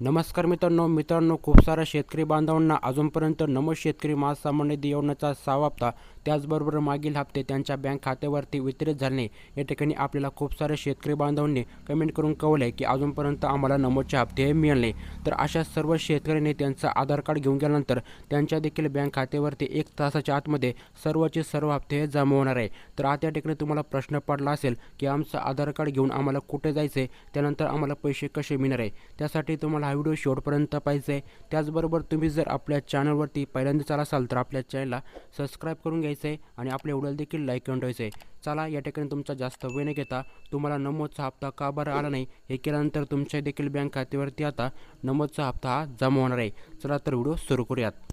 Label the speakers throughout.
Speaker 1: नमस्कार मित्रांनो मित्रांनो खूप साऱ्या शेतकरी बांधवांना अजूनपर्यंत नमो शेतकरी महासामान्य निधी योजनेचा सहावा हप्ता त्याचबरोबर मागील हप्ते त्यांच्या बँक खात्यावरती वितरित झाले. या ठिकाणी आपल्याला खूप सारे शेतकरी बांधवांनी कमेंट करून कळवले आहे की अजूनपर्यंत आम्हाला नमोचे हप्तेही मिळाले. तर अशा सर्व शेतकऱ्यांनी त्यांचं आधार कार्ड घेऊन गेल्यानंतर त्यांच्या देखील बँक खात्यावरती एक तासाच्या आतमध्ये सर्वचे सर्व हप्ते जमा होणार आहे. तर आता या ठिकाणी तुम्हाला प्रश्न पडला असेल की आमचं आधार कार्ड घेऊन आम्हाला कुठे जायचं आहे त्यानंतर आम्हाला पैसे कसे मिळणार आहे? त्यासाठी तुम्हाला हा व्हिडिओ शेवटपर्यंत पाहिजे त्याचबरोबर तुम्ही जर आपल्या चॅनलवरती पहिल्यांदा आला असाल तर आपल्या चॅनलला सबस्क्राईब करून घ्यायचं आहे आणि आपल्या व्हिडिओला देखील लाईक करून ठेवायचं आहे. चला या ठिकाणी तुमचा जास्त वेळ न घेता तुम्हाला नमोदचा हप्ता का बरं आला नाही हे केल्यानंतर तुमच्या देखील बँक खात्यावरती आता नमोदचा हप्ता हा जमा होणार आहे. चला तर व्हिडिओ सुरू करूयात.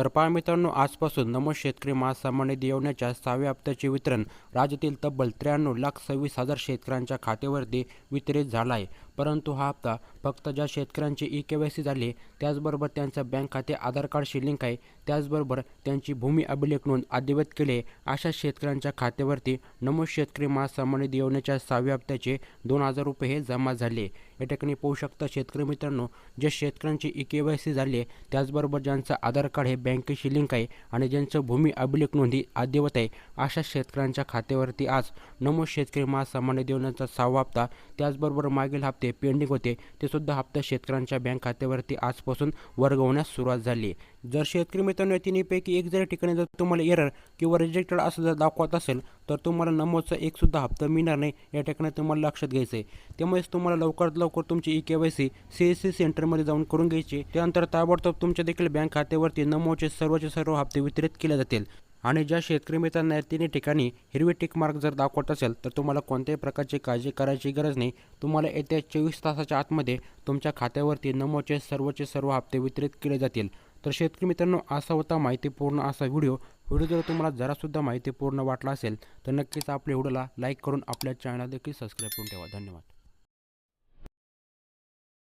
Speaker 1: तर पहा मित्रांनो आजपासून नमो शेतकरी महासन्मान निधी योजनेच्या सहाव्या हप्त्याचे वितरण राज्यातील तब्बल त्र्याण्णव लाख सव्वीस हजार शेतकऱ्यांच्या खात्यावरती वितरित झाला आहे. परंतु हा हप्ता फक्त ज्या शेतकऱ्यांची ई के वाय सी झाली त्याचबरोबर त्यांचं बँक खाते आधार कार्डशी लिंक आहे त्याचबरोबर त्यांची भूमी अभिलेख नोंद अद्यवत केले अशा शेतकऱ्यांच्या खात्यावरती नमो शेतकरी महासन्मान निधी योजनेच्या सहाव्या हप्त्याचे दोन हजार रुपये हे जमा झाले. या ठिकाणी पाहू शकता शेतकरी मित्रांनो जे शेतकऱ्यांची ई के वाय सी झाली त्याचबरोबर ज्यांचं आधार कार्ड हे बँकेशी लिंक आहे आणि ज्यांचं भूमी अभिलेख नोंदी अद्ययावत आहे अशा शेतकऱ्यांच्या खात्यावरती आज नमो शेतकरी महासामान्य निधी योजनेचा सहावा हप्ता त्याचबरोबर मागील हप्ते पेंडिंग होते ते सुद्धा हप्ता शेतकऱ्यांच्या बँक खात्यावरती आजपासून वर्ग होण्यास सुरुवात झाली जर शेतकरी मित्रांनो तिन्हीपैकी एक जरी ठिकाणी जर तुम्हाला एरर किंवा रिजेक्टेड असं जर दाखवत असेल तर तुम्हाला नमोदचा एक सुद्धा हप्ता मिळणार नाही या ठिकाणी तुम्हाला लक्षात घ्यायचं आहे. त्यामुळेच तुम्हाला लवकरात लवकर तुमची E K Y C C S C सेंटरमध्ये जाऊन करून घ्यायची त्यानंतर ताबडतोब तुमच्या देखील बँक खात्यावरती नमोचे सर्वचे सर्व हप्ते वितरित केले जातील. आणि ज्या शेतकरी मित्रांना या तिन्ही ठिकाणी हिरवी टिक मार्क जर दाखवत असेल तर तुम्हाला कोणत्याही प्रकारची काळजी करायची गरज नाही. तुम्हाला येत्या चोवीस तासाच्या आतमध्ये तुमच्या खात्यावरती नमोचे सर्वचे सर्व हप्ते वितरित केले जातील. तर शेतकरी मित्रांनो असा होता माहितीपूर्ण असा व्हिडिओ. व्हिडिओ जर तुम्हाला जरासुद्धा माहितीपूर्ण वाटला असेल तर नक्कीच आपल्या व्हिडिओला लाईक करून आपल्या चॅनलला देखील सबस्क्राईब करून ठेवा. धन्यवाद.